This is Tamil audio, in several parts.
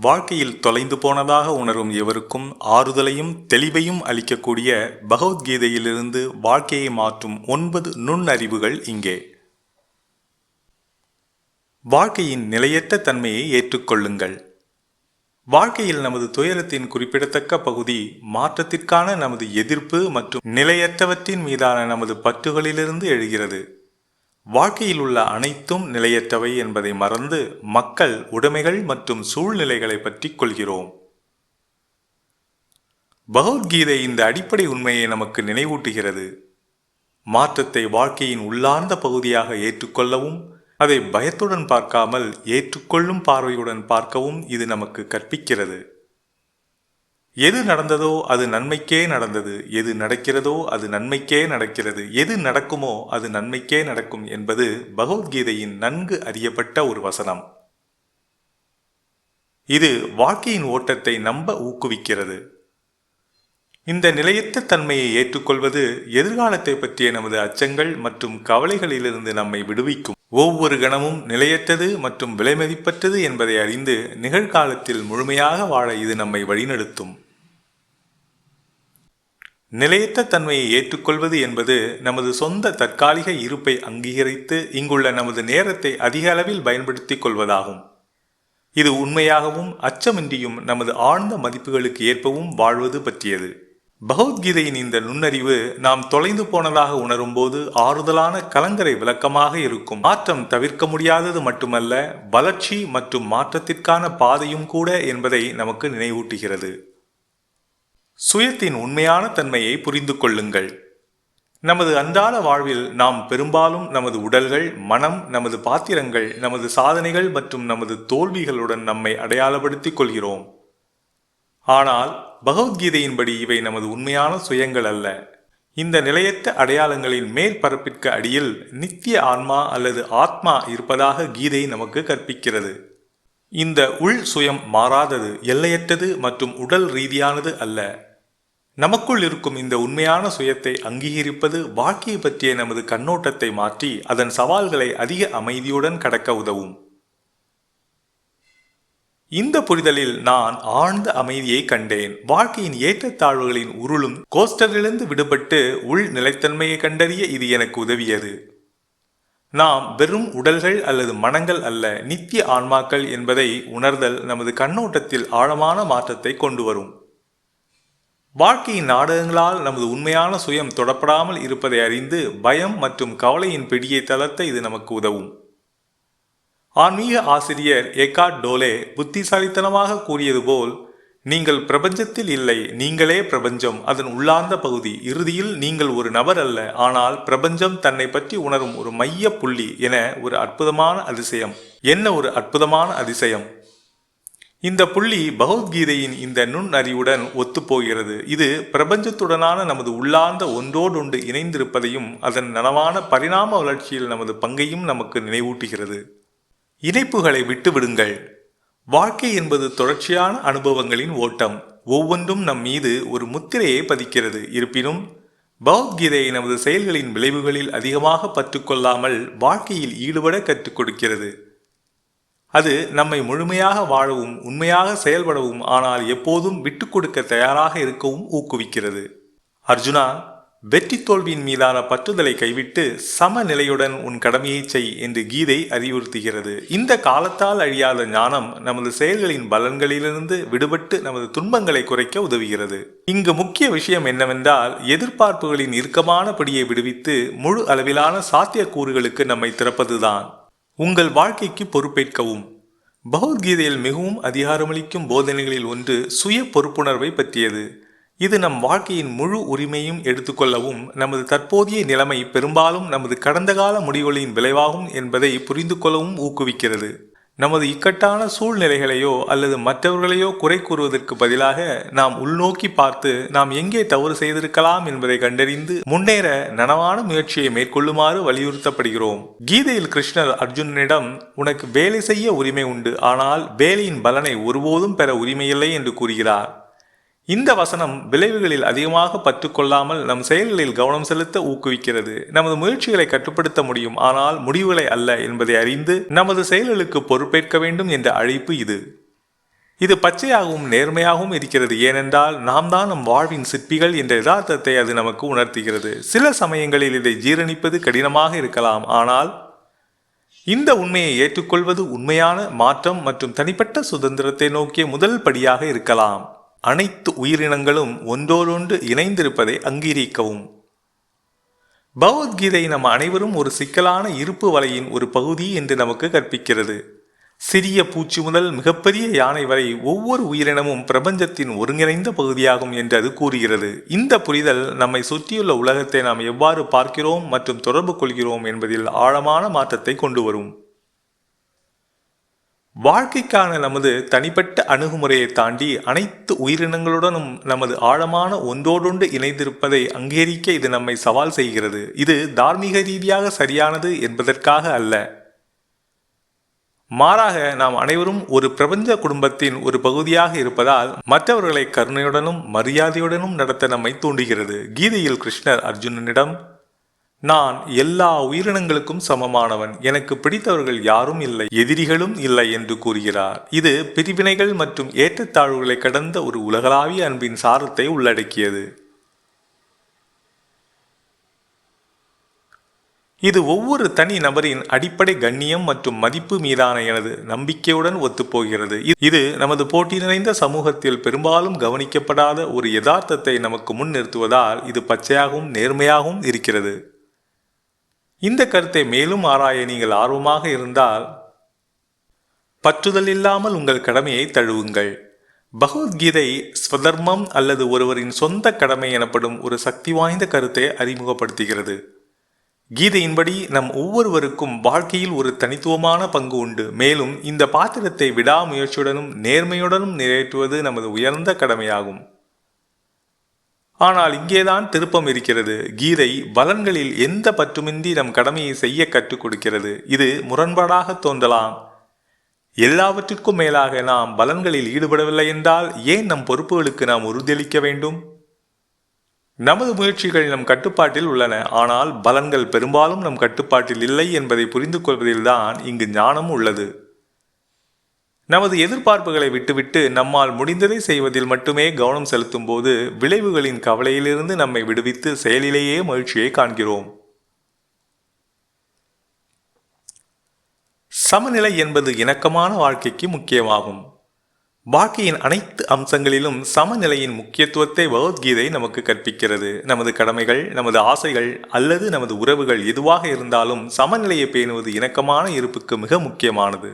வாழ்க்கையில் தொலைந்து போனதாக உணரும் எவருக்கும் ஆறுதலையும் தெளிவையும் அளிக்கக்கூடிய பகவத்கீதையிலிருந்து வாழ்க்கையை மாற்றும் ஒன்பது நுண்ணறிவுகள் இங்கே. வாழ்க்கையின் நிலையற்ற தன்மையை ஏற்றுக்கொள்ளுங்கள். வாழ்க்கையில் நமது துயரத்தின் குறிப்பிடத்தக்க பகுதி மாற்றத்திற்கான நமது எதிர்ப்பு மற்றும் நிலையற்றவற்றின் மீதான நமது பற்றுகளிலிருந்து எழுகிறது. வாழ்க்கையில் உள்ள அனைத்தும் நிலையற்றவை என்பதை மறந்து மக்கள் உடைமைகள் மற்றும் சூழ்நிலைகளை பற்றி கொள்கிறோம். பகவத்கீதை இந்த அடிப்படை உண்மையை நமக்கு நினைவூட்டுகிறது. மாற்றத்தை வாழ்க்கையின் உள்ளார்ந்த பகுதியாக ஏற்றுக்கொள்ளவும் அதை பயத்துடன் பார்க்காமல் ஏற்றுக்கொள்ளும் பார்வையுடன் பார்க்கவும் இது நமக்கு கற்பிக்கிறது. எது நடந்ததோ அது நன்மைக்கே நடந்தது. எது நடக்கிறதோ அது நன்மைக்கே நடக்கிறது. எது நடக்குமோ அது நன்மைக்கே நடக்கும் என்பது பகவத்கீதையின் நன்கு அறியப்பட்ட ஒரு வசனம். இது வாழ்க்கையின் ஓட்டத்தை நம்ப ஊக்குவிக்கிறது. இந்த நிலையற்ற தன்மையை ஏற்றுக்கொள்வது எதிர்காலத்தை பற்றிய நமது அச்சங்கள் மற்றும் கவலைகளிலிருந்து நம்மை விடுவிக்கும். ஒவ்வொரு கணமும் நிலையற்றது மற்றும் விலைமதிப்பற்றது என்பதை அறிந்து நிகழ்காலத்தில் முழுமையாக வாழ இது நம்மை வழிநடத்தும். நிலையற்ற தன்மையை ஏற்றுக்கொள்வது என்பது நமது சொந்த தற்காலிக இருப்பை அங்கீகரித்து இங்குள்ள நமது நேரத்தை அதிக அளவில் பயன்படுத்திக் கொள்வதாகும். இது உண்மையாகவும் அச்சமின்றியும் நமது ஆழ்ந்த மதிப்புகளுக்கு ஏற்பவும் வாழ்வது பற்றியது. பகவத்கீதையின் இந்த நுண்ணறிவு நாம் தொலைந்து போனதாக உணரும்போது ஆறுதலான கலங்கரை விளக்கமாக இருக்கும். மாற்றம் தவிர்க்க முடியாதது மட்டுமல்ல வளர்ச்சி மற்றும் மாற்றத்திற்கான பாதையும் கூட என்பதை நமக்கு நினைவூட்டுகிறது. சுயத்தின் உண்மையான தன்மையை புரிந்து கொள்ளுங்கள். நமது அன்றாட வாழ்வில் நாம் பெரும்பாலும் நமது உடல்கள் மனம் நமது பாத்திரங்கள் நமது சாதனைகள் மற்றும் நமது தோல்விகளுடன் நம்மை அடையாளப்படுத்திக் கொள்கிறோம். ஆனால் பகவத்கீதையின்படி இவை நமது உண்மையான சுயங்கள் அல்ல. இந்த நிலையற்ற அடையாளங்களின் மேற்பரப்பிற்கு அடியில் நித்திய ஆன்மா அல்லது ஆத்மா இருப்பதாக கீதை நமக்கு கற்பிக்கிறது. இந்த உள் சுயம் மாறாதது எல்லையற்றது மற்றும் உடல் ரீதியானது அல்ல. நமக்குள் இருக்கும் இந்த உண்மையான சுயத்தை அங்கீகரிப்பது வாழ்க்கையை பற்றிய நமது கண்ணோட்டத்தை மாற்றி அதன் சவால்களை அதிக அமைதியுடன் கடக்க உதவும். இந்த புரிதலில் நான் ஆழ்ந்த அமைதியை கண்டேன். வாழ்க்கையின் ஏற்றத்தாழ்வுகளின் உருளும் கோஸ்டரிலிருந்து விடுபட்டு உள் நிலைத்தன்மையை கண்டறிய இது எனக்கு உதவியது. நாம் வெறும் உடல்கள் அல்லது மனங்கள் அல்ல நித்திய ஆன்மாக்கள் என்பதை உணர்தல் நமது கண்ணோட்டத்தில் ஆழமான மாற்றத்தை கொண்டு வரும். வாழ்க்கையின் நாடகங்களால் நமது உண்மையான சுயம் தொடப்படாமல் இருப்பதை அறிந்து பயம் மற்றும் கவலையின் பிடியை தளர்த்த இது நமக்கு உதவும். ஆன்மீக ஆசிரியர் எக்கார்ட் டோலே புத்திசாலித்தனமாக கூறியது போல் நீங்கள் பிரபஞ்சத்தில் இல்லை நீங்களே பிரபஞ்சம். அதன் உள்ளார்ந்த பகுதி. இறுதியில் நீங்கள் ஒரு நபர் அல்ல ஆனால் பிரபஞ்சம் தன்னை பற்றி உணரும் ஒரு மைய புள்ளி என ஒரு அற்புதமான அதிசயம். என்ன ஒரு அற்புதமான அதிசயம்? இந்த புள்ளி பகவத்கீதையின் இந்த நுண்ணறிவுடன் ஒத்துப்போகிறது. இது பிரபஞ்சத்துடனான நமது உள்ளார்ந்த ஒன்றோடொன்று இணைந்திருப்பதையும் அதன் நனவான பரிணாம வளர்ச்சியில் நமது பங்கையும் நமக்கு நினைவூட்டுகிறது. இணைப்புகளை விட்டுவிடுங்கள். வாழ்க்கை என்பது தொடர்ச்சியான அனுபவங்களின் ஓட்டம். ஒவ்வொன்றும் நம் மீது ஒரு முத்திரையை பதிக்கிறது. இருப்பினும் பகவத்கீதையை நமது செயல்களின் விளைவுகளில் அதிகமாக பற்றுக்கொள்ளாமல் வாழ்க்கையில் ஈடுபட கற்றுக் கொடுக்கிறது. அது நம்மை முழுமையாக வாழவும் உண்மையாக செயல்படவும் ஆனால் எப்போதும் விட்டு கொடுக்க தயாராக இருக்கவும் ஊக்குவிக்கிறது. அர்ஜுனா வெற்றி தோல்வியின் மீதான பற்றுதலை கைவிட்டு சமநிலையுடன் உன் கடமையை செய் என்று கீதை அறிவுறுத்துகிறது. இந்த காலத்தால் அழியாத ஞானம் நமது செயல்களின் பலன்களிலிருந்து விடுபட்டு நமது துன்பங்களை குறைக்க உதவுகிறது. இங்கு முக்கிய விஷயம் என்னவென்றால் எதிர்பார்ப்புகளின் இறுக்கமான படியை விடுவித்து முழு அளவிலான சாத்தியக்கூறுகளுக்கு நம்மை திறப்பதுதான். உங்கள் வாழ்க்கைக்கு பொறுப்பேற்கவும். பகவத்கீதையில் மிகவும் அதிகாரமளிக்கும் போதனைகளில் ஒன்று சுய பொறுப்புணர்வை பற்றியது. இது நம் வாழ்க்கையின் முழு உரிமையும் எடுத்துக்கொள்ளவும் நமது தற்போதைய நிலைமை பெரும்பாலும் நமது கடந்த கால முடிவுகளின் விளைவாகும் என்பதை புரிந்து கொள்ளவும் ஊக்குவிக்கிறது. நமது இக்கட்டான சூழ்நிலைகளையோ அல்லது மற்றவர்களையோ குறை கூறுவதற்கு பதிலாக நாம் உள்நோக்கி பார்த்து நாம் எங்கே தவறு செய்திருக்கலாம் என்பதை கண்டறிந்து முன்னேற நனவான முயற்சியை மேற்கொள்ளுமாறு வலியுறுத்தப்படுகிறோம். கீதையில் கிருஷ்ணர் அர்ஜுனனிடம் உனக்கு வேலை செய்ய உரிமை உண்டு ஆனால் வேலையின் பலனை ஒருபோதும் பெற உரிமையில்லை என்று கூறுகிறார். இந்த வசனம் விளைவுகளில் அதிகமாக பற்றுக்கொள்ளாமல் நம் செயல்களில் கவனம் செலுத்த ஊக்குவிக்கிறது. நமது முயற்சிகளை கட்டுப்படுத்த முடியும். ஆனால் முடிவுகளை அல்ல என்பதை அறிந்து நமது செயல்களுக்கு பொறுப்பேற்க வேண்டும் என்ற அழைப்பு இது. இது பச்சையாகவும் நேர்மையாகவும் இருக்கிறது. ஏனென்றால் நாம் தான் நம் வாழ்வின் சிற்பிகள் என்ற யதார்த்தத்தை அது நமக்கு உணர்த்துகிறது. சில சமயங்களில் இதை ஜீரணிப்பது கடினமாக இருக்கலாம். ஆனால் இந்த உண்மையை ஏற்றுக்கொள்வது உண்மையான மாற்றம் மற்றும் தனிப்பட்ட சுதந்திரத்தை நோக்கிய முதல் படியாக இருக்கலாம். அனைத்து உயிரினங்களும் ஒன்றோடொன்று இணைந்திருப்பதை அங்கீகரிக்கவும். பகவத்கீதை நம் அனைவரும் ஒரு சிக்கலான இருப்பு வலையின் ஒரு பகுதி என்று நமக்கு கற்பிக்கிறது. சிறிய பூச்சி முதல் மிகப்பெரிய யானை வரை ஒவ்வொரு உயிரினமும் பிரபஞ்சத்தின் ஒருங்கிணைந்த பகுதியாகும் என்று அது கூறுகிறது. இந்த புரிதல் நம்மை சுற்றியுள்ள உலகத்தை நாம் எவ்வாறு பார்க்கிறோம் மற்றும் தொடர்பு கொள்கிறோம் என்பதில் ஆழமான மாற்றத்தை கொண்டு வரும். வாழ்க்கைக்கான நமது தனிப்பட்ட அணுகுமுறையை தாண்டி அனைத்து உயிரினங்களுடனும் நமது ஆழமான ஒன்றோடொன்று இணைந்திருப்பதை அங்கீகரிக்க இது நம்மை சவால் செய்கிறது. இது தார்மீக ரீதியாக சரியானது என்பதற்காக அல்ல. மாறாக நாம் அனைவரும் ஒரு பிரபஞ்ச குடும்பத்தின் ஒரு பகுதியாக இருப்பதால் மற்றவர்களை கருணையுடனும் மரியாதையுடனும் நடத்த நம்மை தூண்டுகிறது. கீதையில் கிருஷ்ணர் அர்ஜுனனிடம் நான் எல்லா உயிரினங்களுக்கும் சமமானவன். எனக்கு பிடித்தவர்கள் யாரும் இல்லை. எதிரிகளும் இல்லை என்று கூறுகிறார். இது பிரிவினைகள் மற்றும் ஏற்றத்தாழ்வுகளை கடந்த ஒரு உலகளாவிய அன்பின் சாரத்தை உள்ளடக்கியது. இது ஒவ்வொரு தனி நபரின் அடிப்படை கண்ணியம் மற்றும் மதிப்பு மீதான எனது நம்பிக்கையுடன் ஒத்துப்போகிறது. இது நமது போட்டி நிறைந்த சமூகத்தில் பெரும்பாலும் கவனிக்கப்படாத ஒரு யதார்த்தத்தை நமக்கு முன் நிறுத்துவதால் இது பச்சையாகவும் நேர்மையாகவும் இருக்கிறது. இந்த கருத்தை மேலும் ஆராய நீங்கள் ஆர்வமாக இருந்தால் பற்றுதல் இல்லாமல் உங்கள் கடமையை தழுவுங்கள். பகவத்கீதை ஸ்வதர்மம் அல்லது ஒருவரின் சொந்த கடமை எனப்படும் ஒரு சக்தி வாய்ந்த கருத்தை அறிமுகப்படுத்துகிறது. கீதையின்படி நம் ஒவ்வொருவருக்கும் வாழ்க்கையில் ஒரு தனித்துவமான பங்கு உண்டு. மேலும் இந்த பாத்திரத்தை விடாமுயற்சியுடனும் நேர்மையுடனும் நிறைவேற்றுவது நமது உயர்ந்த கடமையாகும். ஆனால் இங்கேதான் திருப்பம் இருக்கிறது. கீதை பலன்களில் எந்த பற்றுமின்றி நம் கடமையை செய்ய கற்றுக் கொடுக்கிறது? இது முரண்பாடாக தோன்றலாம். எல்லாவற்றிற்கும் மேலாக நாம் பலன்களில் ஈடுபடவில்லை என்றால் ஏன் நம் பொறுப்புகளுக்கு நாம் உறுதியளிக்க வேண்டும்? நமது முயற்சிகள் நம் கட்டுப்பாட்டில் உள்ளன. ஆனால் பலன்கள் பெரும்பாலும் நம் கட்டுப்பாட்டில் இல்லை என்பதை புரிந்து கொள்வதில்தான் இங்கு ஞானம் உள்ளது. நமது எதிர்பார்ப்புகளை விட்டுவிட்டு நம்மால் முடிந்ததை செய்வதில் மட்டுமே கவனம் செலுத்தும் போது விளைவுகளின் கவலையிலிருந்து நம்மை விடுவித்து செயலிலேயே மகிழ்ச்சியை காண்கிறோம். சமநிலை என்பது இணக்கமான வாழ்க்கைக்கு முக்கியமாகும். வாழ்க்கையின் அனைத்து அம்சங்களிலும் சமநிலையின் முக்கியத்துவத்தை பகவத்கீதை நமக்கு கற்பிக்கிறது. நமது கடமைகள் நமது ஆசைகள் அல்லது நமது உறவுகள் எதுவாக இருந்தாலும் சமநிலையை பேணுவது இணக்கமான இருப்புக்கு மிக முக்கியமானது.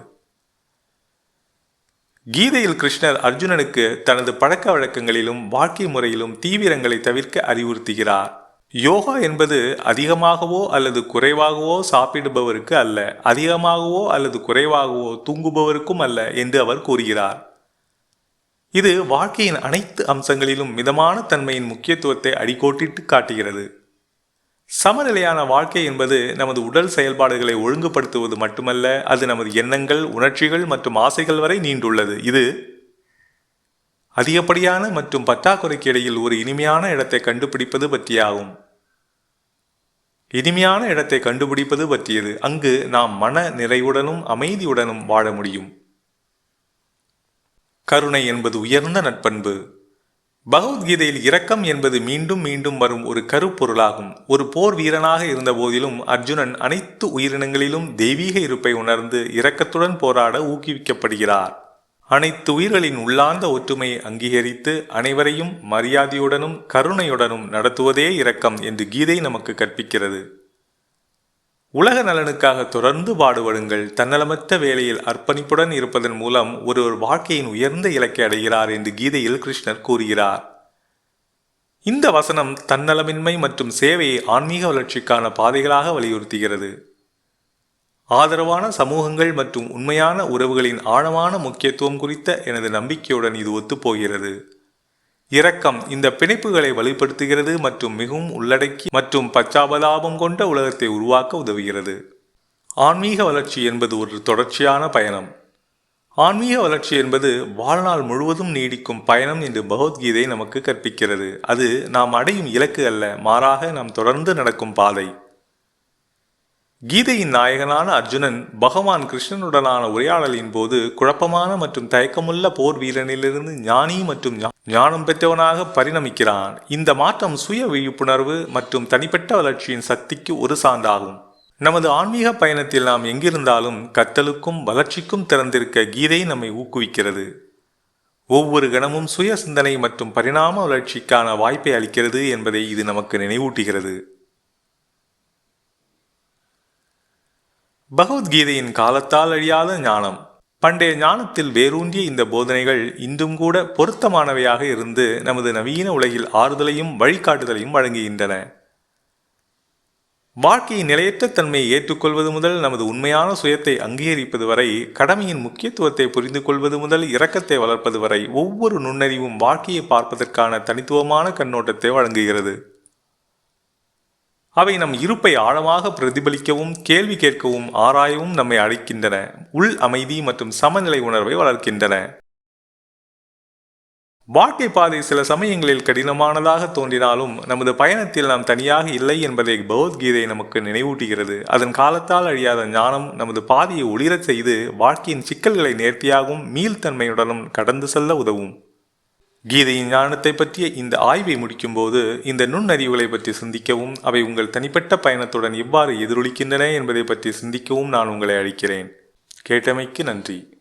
கீதையில் கிருஷ்ணர் அர்ஜுனனுக்கு தனது பழக்க வழக்கங்களிலும் வாழ்க்கை முறையிலும் தீவிரங்களை தவிர்க்க அறிவுறுத்துகிறார். யோகா என்பது அதிகமாகவோ அல்லது குறைவாகவோ சாப்பிடுபவருக்கு அல்ல அதிகமாகவோ அல்லது குறைவாகவோ தூங்குபவருக்கும் அல்ல என்று அவர் கூறுகிறார். இது வாழ்க்கையின் அனைத்து அம்சங்களிலும் மிதமான தன்மையின் முக்கியத்துவத்தை அடிக்கோட்டிட்டு காட்டுகிறது. சமநிலையான வாழ்க்கை என்பது நமது உடல் செயல்பாடுகளை ஒழுங்குபடுத்துவது மட்டுமல்ல அது நமது எண்ணங்கள் உணர்ச்சிகள் மற்றும் ஆசைகள் வரை நீண்டுள்ளது. இது அதிகப்படியான மற்றும் பற்றாக்குறைக்கு இடையில் ஒரு இனிமையான இடத்தை கண்டுபிடிப்பது பற்றியாகும். இனிமையான இடத்தை கண்டுபிடிப்பது பற்றியது. அங்கு நாம் மன நிறைவுடனும் அமைதியுடனும் வாழ முடியும். கருணை என்பது உயர்ந்த நட்பண்பு. பகவத்கீதையில் இரக்கம் என்பது மீண்டும் மீண்டும் வரும் ஒரு கருப்பொருளாகும். ஒரு போர் வீரனாக இருந்த போதிலும் அர்ஜுனன் அனைத்து உயிரினங்களிலும் தெய்வீக இருப்பை உணர்ந்து இரக்கத்துடன் போராட ஊக்குவிக்கப்படுகிறார். அனைத்து உயிர்களின் உள்ளார்ந்த ஒற்றுமையை அங்கீகரித்து அனைவரையும் மரியாதையுடனும் கருணையுடனும் நடத்துவதே இரக்கம் என்று கீதை நமக்கு கற்பிக்கிறது. உலக நலனுக்காக தொடர்ந்து பாடுபடுங்கள். தன்னலமற்ற வேலையில் அர்ப்பணிப்புடன் இருப்பதன் மூலம் ஒருவர் வாழ்க்கையின் உயர்ந்த இலக்கை அடைகிறார் என்று கீதையில் கிருஷ்ணர் கூறுகிறார். இந்த வசனம் தன்னலமின்மை மற்றும் சேவையை ஆன்மீக வளர்ச்சிக்கான பாதைகளாக வலியுறுத்துகிறது. ஆதரவான சமூகங்கள் மற்றும் உண்மையான உறவுகளின் ஆழமான முக்கியத்துவம் குறித்த எனது நம்பிக்கையுடன் இது ஒத்துப்போகிறது. இரக்கம் இந்த பிணைப்புகளை வலுப்படுத்துகிறது மற்றும் மிகவும் உள்ளடக்கி மற்றும் பச்சாபதாபம் கொண்ட உலகத்தை உருவாக்க உதவுகிறது. ஆன்மீக வளர்ச்சி என்பது ஒரு தொடர்ச்சியான பயணம். ஆன்மீக வளர்ச்சி என்பது வாழ்நாள் முழுவதும் நீடிக்கும் பயணம் என்று பகவத்கீதை நமக்கு கற்பிக்கிறது. அது நாம் அடையும் இலக்கு அல்ல மாறாக நாம் தொடர்ந்து நடக்கும் பாதை. கீதையின் நாயகனான அர்ஜுனன் பகவான் கிருஷ்ணனுடனான உரையாடலின் போது குழப்பமான மற்றும் தயக்கமுள்ள போர் வீரனிலிருந்து ஞானி மற்றும் ஞானம் பெற்றவனாக பரிணமிக்கிறான். இந்த மாற்றம் சுய விழிப்புணர்வு மற்றும் தனிப்பட்ட வளர்ச்சியின் சக்திக்கு ஒரு சான்றாகும். நமது ஆன்மீக பயணத்தில் நாம் எங்கிருந்தாலும் கத்தலுக்கும் வளர்ச்சிக்கும் திறந்திருக்க கீதை நம்மை ஊக்குவிக்கிறது. ஒவ்வொரு கணமும் சுய சிந்தனை மற்றும் பரிணாம வளர்ச்சிக்கான வாய்ப்பை அளிக்கிறது என்பதை இது நமக்கு நினைவூட்டுகிறது. பகவத்கீதையின் காலத்தால் அழியாத ஞானம். பண்டைய ஞானத்தில் வேரூன்றிய இந்த போதனைகள் இன்றும் கூட பொருத்தமானவையாக இருந்து நமது நவீன உலகில் ஆறுதலையும் வழிகாட்டுதலையும் வழங்குகின்றன. வாழ்க்கையின் நிலையற்ற தன்மையை ஏற்றுக்கொள்வது முதல் நமது உண்மையான சுயத்தை அங்கீகரிப்பது வரை கடமையின் முக்கியத்துவத்தை புரிந்து கொள்வது முதல் இரக்கத்தை வளர்ப்பது வரை ஒவ்வொரு நுண்ணறிவும் வாழ்க்கையை பார்ப்பதற்கான தனித்துவமான கண்ணோட்டத்தை வழங்குகிறது. அவை நம் இருப்பை ஆழமாக பிரதிபலிக்கவும் கேள்வி கேட்கவும் ஆராயவும் நம்மை அழைக்கின்றன. உள் அமைதி மற்றும் சமநிலை உணர்வை வளர்க்கின்றன. வாழ்க்கை பாதை சில சமயங்களில் கடினமானதாக தோன்றினாலும் நமது பயணத்தில் நாம் தனியாக இல்லை என்பதை பகவத்கீதை நமக்கு நினைவூட்டுகிறது. அதன் காலத்தால் அழியாத ஞானம் நமது பாதையை ஒளிரச் செய்து வாழ்க்கையின் சிக்கல்களை நேர்த்தியாகவும் மீள்தன்மையுடனும் கடந்து செல்ல உதவும். கீதையின் ஞானத்தை பற்றிய இந்த ஆய்வை முடிக்கும்போது இந்த நுண்ணறிவுகளை பற்றி சிந்திக்கவும் அவை உங்கள் தனிப்பட்ட பயணத்துடன் எவ்வாறு எதிரொலிக்கின்றன என்பதை பற்றி சிந்திக்கவும் நான் உங்களை அழைக்கிறேன். கேட்டமைக்கு நன்றி.